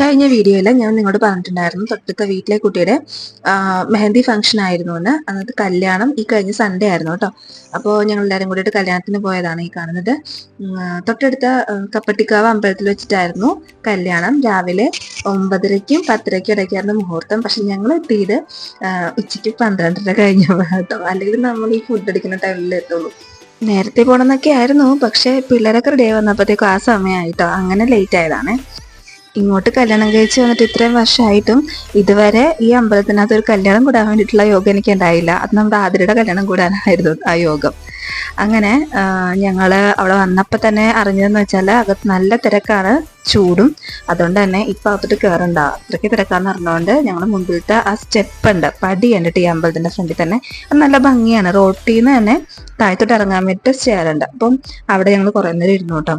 കഴിഞ്ഞ വീഡിയോയിൽ ഞാൻ നിങ്ങളോട് പറഞ്ഞിട്ടുണ്ടായിരുന്നു തൊട്ടടുത്ത വീട്ടിലെ കുട്ടിയുടെ മെഹന്തി ഫംഗ്ഷൻ ആയിരുന്നു എന്ന് അന്നത്തെ കല്യാണം ഈ കഴിഞ്ഞ സൺഡേ ആയിരുന്നു കേട്ടോ. അപ്പോൾ ഞങ്ങൾ എല്ലാവരും കൂടിയിട്ട് കല്യാണത്തിന് പോയതാണ് ഈ കാണുന്നത്. തൊട്ടടുത്ത കപ്പട്ടിക്കാവ് അമ്പലത്തിൽ വെച്ചിട്ടായിരുന്നു കല്യാണം. രാവിലെ ഒമ്പതരയ്ക്കും പത്തരയ്ക്കും ഇടയ്ക്കായിരുന്നു മുഹൂർത്തം. പക്ഷെ ഞങ്ങൾ എത്തിയത് ഉച്ചയ്ക്ക് പന്ത്രണ്ടര കഴിഞ്ഞപ്പോൾ കേട്ടോ. അല്ലെങ്കിൽ നമ്മൾ ഈ ഫുഡ് അടിക്കുന്ന ടൈമിൽ എത്തുള്ളൂ. നേരത്തെ പോകണമെന്നൊക്കെ ആയിരുന്നു. പക്ഷെ പിള്ളേരൊക്കെ റെഡി ആയി വന്നപ്പോഴത്തേക്കും ആ സമയമായിട്ടോ അങ്ങനെ ലേറ്റ് ആയതാണ്. ഇങ്ങോട്ട് കല്യാണം കഴിച്ച് വന്നിട്ട് ഇത്രയും വർഷമായിട്ടും ഇതുവരെ ഈ അമ്പലത്തിനകത്ത് ഒരു കല്യാണം കൂടാൻ വേണ്ടിയിട്ടുള്ള യോഗം എനിക്ക് ഉണ്ടായില്ല അത് നമ്മുടെ ആതിരയുടെ കല്യാണം കൂടാനായിരുന്നു ആ യോഗം. അങ്ങനെ ഞങ്ങൾ അവിടെ വന്നപ്പോൾ തന്നെ അറിഞ്ഞതെന്ന് വെച്ചാൽ അകത്ത് നല്ല തിരക്കാണ് ചൂടും. അതുകൊണ്ട് തന്നെ ഇപ്പം അകത്തോട്ട് കയറണ്ട അത്രയ്ക്ക് തിരക്കാന്ന് പറഞ്ഞുകൊണ്ട് ഞങ്ങൾ മുമ്പിലത്തെ ആ സ്റ്റെപ്പ് ഉണ്ട് പടി കണ്ടിട്ട് ഈ അമ്പലത്തിന്റെ ഫ്രണ്ടിൽ തന്നെ. അത് നല്ല ഭംഗിയാണ്. റോട്ടിൽ നിന്ന് തന്നെ താഴത്തോട്ട് ഇറങ്ങാൻ വേണ്ടിയിട്ട് സ്റ്റെയറുണ്ട്. അപ്പം അവിടെ ഞങ്ങൾ കുറേ നേരം ഇരുന്നു കേട്ടോ.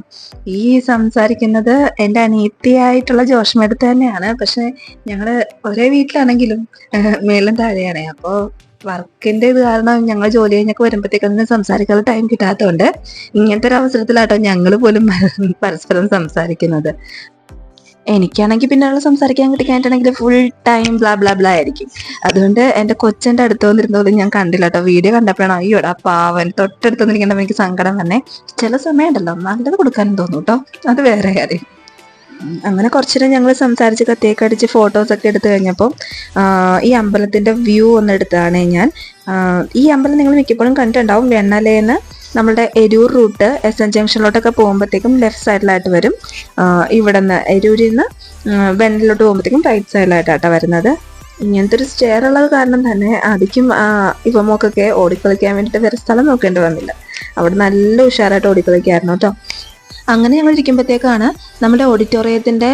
ഈ സംസാരിക്കുന്നത് എന്റെ അനിയത്തിയായിട്ടുള്ള ജോഷ്മേടത്ത് തന്നെയാണ്. പക്ഷെ ഞങ്ങൾ ഒരേ വീട്ടിലാണെങ്കിലും മേലും താഴെയാണ്. അപ്പോൾ വർക്കിന്റെ ഇത് കാരണം ഞങ്ങൾ ജോലി കഴിഞ്ഞൊക്കെ വരുമ്പോഴത്തേക്കൊന്നും സംസാരിക്കാൻ ടൈം കിട്ടാത്തതുകൊണ്ട് ഇങ്ങനത്തെ ഒരു അവസരത്തിലാട്ടോ ഞങ്ങൾ പോലും പരസ്പരം സംസാരിക്കുന്നത്. എനിക്കാണെങ്കിൽ പിന്നെ ഉള്ള സംസാരിക്കാൻ കിട്ടിക്കാനായിട്ടാണെങ്കിൽ full time blah blah blah ആയിരിക്കും. അതുകൊണ്ട് എന്റെ കൊച്ചന്റെ അടുത്ത് വന്നിരുന്നതും ഞാൻ കണ്ടില്ല കേട്ടോ വീഡിയോ കണ്ടപ്പോഴാണ് അയ്യോടാ പാവൻ തൊട്ടടുത്ത് വന്നിരിക്കുമ്പോൾ എനിക്ക് സങ്കടം തന്നെ ചില സമയം ഉണ്ടല്ലോ നല്ലത് കൊടുക്കാനും തോന്നും കേട്ടോ അത് വേറെ കാര്യം. അങ്ങനെ കുറച്ചേരം ഞങ്ങൾ സംസാരിച്ച് കത്തിയൊക്കെ അടിച്ച് ഫോട്ടോസ് ഒക്കെ എടുത്തു കഴിഞ്ഞപ്പോൾ ഈ അമ്പലത്തിന്റെ വ്യൂ ഒന്ന് എടുത്താണ് ഞാൻ. ഈ അമ്പലം നിങ്ങൾ മിക്കപ്പോഴും കണ്ടിട്ടുണ്ടാവും വെണ്ണലേന്ന് നമ്മുടെ എരൂർ റൂട്ട് എസ് എൻ ജംഗ്ഷനിലോട്ടൊക്കെ പോകുമ്പോഴത്തേക്കും ലെഫ്റ്റ് സൈഡിലായിട്ട് വരും. ഇവിടെ നിന്ന് എരൂരിൽ നിന്ന് വെണ്ണലിലോട്ട് പോകുമ്പോഴത്തേക്കും റൈറ്റ് സൈഡിലായിട്ടാണ് വരുന്നത്. ഇങ്ങനത്തെ ഒരു സ്റ്റെയർ ഉള്ളത് കാരണം തന്നെ ആദ്യം ഇവമോക്കൊക്കെ ഓടിക്കളിക്കാൻ വേണ്ടിയിട്ട് വേറെ സ്ഥലം നോക്കേണ്ടി വന്നില്ല. അവിടെ നല്ല ഉഷാറായിട്ട് ഓടിക്കളിക്കായിരുന്നു കേട്ടോ. അങ്ങനെ ഞങ്ങൾ ഇരിക്കുമ്പോഴത്തേക്കാണ് നമ്മുടെ ഓഡിറ്റോറിയത്തിന്റെ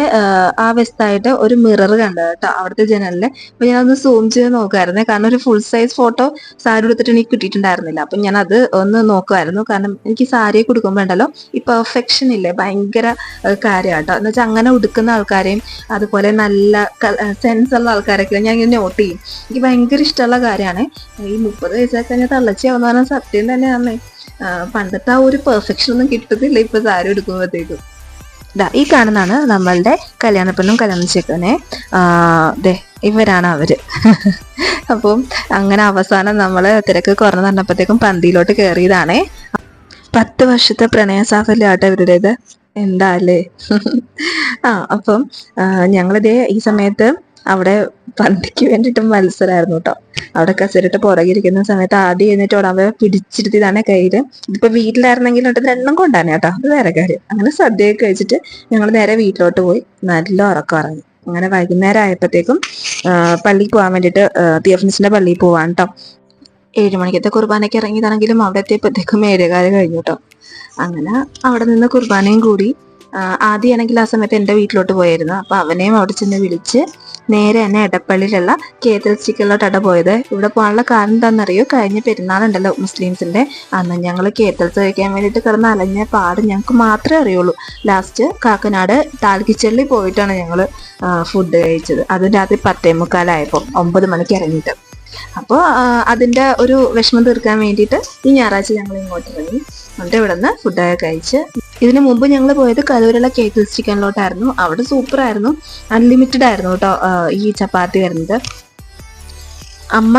ആ വശത്തായിട്ട് ഒരു മിറർ കണ്ടത് കേട്ടോ അവിടുത്തെ ജനലിൽ അപ്പൊ ഞാൻ ഒന്ന് സൂം ചെയ്ത് നോക്കായിരുന്നു. കാരണം ഒരു ഫുൾ സൈസ് ഫോട്ടോ സാരി എടുത്തിട്ട് എനിക്ക് കിട്ടിയിട്ടുണ്ടായിരുന്നില്ല. അപ്പൊ ഞാൻ അത് ഒന്ന് നോക്കുമായിരുന്നു. കാരണം എനിക്ക് സാരി കൊടുക്കുമ്പോൾ ഉണ്ടല്ലോ ഈ പെർഫെക്ഷൻ ഇല്ലേ? ഭയങ്കര കാര്യമാട്ടോ എന്ന് വെച്ചാൽ അങ്ങനെ ഉടുക്കുന്ന ആൾക്കാരെയും അതുപോലെ നല്ല സെൻസ് ഉള്ള ആൾക്കാരൊക്കെ ഞാൻ ഇങ്ങനെ നോട്ട് ചെയ്യും. എനിക്ക് ഭയങ്കര ഇഷ്ടമുള്ള കാര്യമാണ്. ഈ മുപ്പത് വയസ്സൊക്കെ ഞാൻ തള്ളച്ചിയാവുന്ന പറഞ്ഞാൽ സത്യം തന്നെയാണേ പണ്ടത്തെ ആ ഒരു പെർഫെക്ഷൻ ഒന്നും കിട്ടത്തില്ല ഇപ്പൊ സാരി എടുക്കുമ്പോഴത്തേക്കും ഇതാ ഈ കാണുന്നതാണ് നമ്മളുടെ കല്യാണപ്പെണ്ണും കല്യാണം ചെക്കനെ ദേ ഇവരാണ് അവർ. അപ്പം അങ്ങനെ അവസാനം നമ്മൾ തിരക്ക് കുറഞ്ഞു നടന്നപ്പോഴത്തേക്കും പന്തിയിലോട്ട് കയറിയതാണേ. പത്ത് വർഷത്തെ പ്രണയ സാഫല്യമാട്ടോ ഇവരുടേത് എന്താ അല്ലേ? ആ അപ്പം ഞങ്ങളിതേ ഈ സമയത്ത് അവിടെ പന്തിക്ക് വേണ്ടിട്ട് മത്സരമായിരുന്നു കേട്ടോ അവിടെ കസരിട്ട് പുറകിരിക്കുന്ന സമയത്ത് ആദ്യം എന്നിട്ട് അവ പിടിച്ചിരുത്തിയതാണ് കയ്യിൽ. ഇപ്പൊ വീട്ടിലായിരുന്നെങ്കിലും ഉണ്ട് എണ്ണം കൊണ്ടാണ് കേട്ടോ അത് വേറെ കാര്യം. അങ്ങനെ സദ്യയൊക്കെ കഴിച്ചിട്ട് ഞങ്ങൾ നേരെ വീട്ടിലോട്ട് പോയി. നല്ല ഉറക്കം ഇറങ്ങി. അങ്ങനെ വൈകുന്നേരം ആയപ്പോഴത്തേക്കും പള്ളിയിൽ പോകാൻ വേണ്ടിയിട്ട് തിയഫൻസിന്റെ പള്ളിയിൽ പോവാൻ കേട്ടോ ഏഴു മണിക്കത്തെ കുർബാനയ്ക്ക് ഇറങ്ങിയതാണെങ്കിലും അവിടെ എത്തിയപ്പോഴത്തേക്കും ഏഴേകാലം കഴിഞ്ഞു കേട്ടോ അങ്ങനെ അവിടെ നിന്ന് കുർബാനയും കൂടി ആദ്യമാണെങ്കിൽ ആ സമയത്ത് എന്റെ വീട്ടിലോട്ട് പോയായിരുന്നു. അപ്പൊ അവനെയും അവിടെ ചെന്ന് വിളിച്ച് നേരെ തന്നെ എടപ്പള്ളിയിലുള്ള കേത്തൽ ചിക്കലിലോട്ടാണ് പോയത്. ഇവിടെ പോകാനുള്ള കാരണം എന്താണെന്നറിയോ? കഴിഞ്ഞ പെരുന്നാളുണ്ടല്ലോ മുസ്ലിംസിന്റെ അന്ന് ഞങ്ങൾ കേത്തൽസ് കഴിക്കാൻ വേണ്ടിയിട്ട് കിടന്ന് അലഞ്ഞ പാട് ഞങ്ങൾക്ക് മാത്രമേ അറിയുള്ളൂ. ലാസ്റ്റ് കാക്കനാട് താൽക്കിച്ചള്ളി പോയിട്ടാണ് ഞങ്ങൾ ഫുഡ് കഴിച്ചത്. അതും രാത്രി പത്തേ മുക്കാലായപ്പോൾ ഒമ്പത് മണിക്ക് ഇറങ്ങിയിട്ട്. അപ്പോൾ അതിന്റെ ഒരു വിഷമം തീർക്കാൻ വേണ്ടിയിട്ട് ഈ ഞായറാഴ്ച ഞങ്ങൾ ഇങ്ങോട്ട് ഇറങ്ങി. എന്നിട്ട് ഇവിടെ നിന്ന് ഫുഡൊക്കെ കഴിച്ച് ഇതിനു മുമ്പ് ഞങ്ങൾ പോയത് കലൂരുള്ള കേക്ക് ചിക്കനിലോട്ടായിരുന്നു അവിടെ സൂപ്പർ ആയിരുന്നു. അൺലിമിറ്റഡ് ആയിരുന്നു കേട്ടോ ഈ ചപ്പാത്തി വരുന്നത്. അമ്മ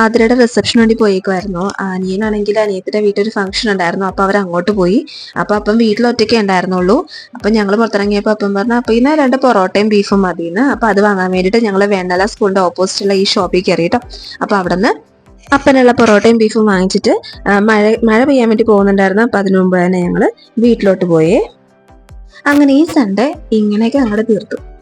ആതിരയുടെ റിസപ്ഷൻ വേണ്ടി പോയേക്കുമായിരുന്നു അനിയനാണെങ്കിൽ അനിയത്തിന്റെ വീട്ടിൽ ഫംഗ്ഷൻ ഉണ്ടായിരുന്നു. അപ്പൊ അവർ അങ്ങോട്ട് പോയി. അപ്പൊ അപ്പം വീട്ടിൽ ഒറ്റയ്ക്ക് ഉണ്ടായിരുന്നുള്ളൂ. അപ്പൊ ഞങ്ങൾ പുറത്തിറങ്ങിയപ്പോ അപ്പം പറഞ്ഞു അപ്പൊ ഇന്ന് രണ്ട് പൊറോട്ടയും ബീഫും മതിയെന്ന് അപ്പൊ അത് വാങ്ങാൻ വേണ്ടിയിട്ട് ഞങ്ങൾ വേണ്ടല സ്കൂളിന്റെ ഓപ്പോസിറ്റുള്ള ഈ ഷോപ്പിൽ കയറിയിട്ടോ അപ്പൊ അവിടെ നിന്ന് അപ്പനുള്ള പൊറോട്ടയും ബീഫും വാങ്ങിച്ചിട്ട് മഴ മഴ പെയ്യാൻ വേണ്ടി പോകുന്നുണ്ടായിരുന്നു. അപ്പം അതിനു മുമ്പ് തന്നെ ഞങ്ങൾ വീട്ടിലോട്ട് പോയേ. അങ്ങനെ ഈ സൺഡേ ഇങ്ങനെയൊക്കെ അങ്ങോട്ട് തീർത്തു.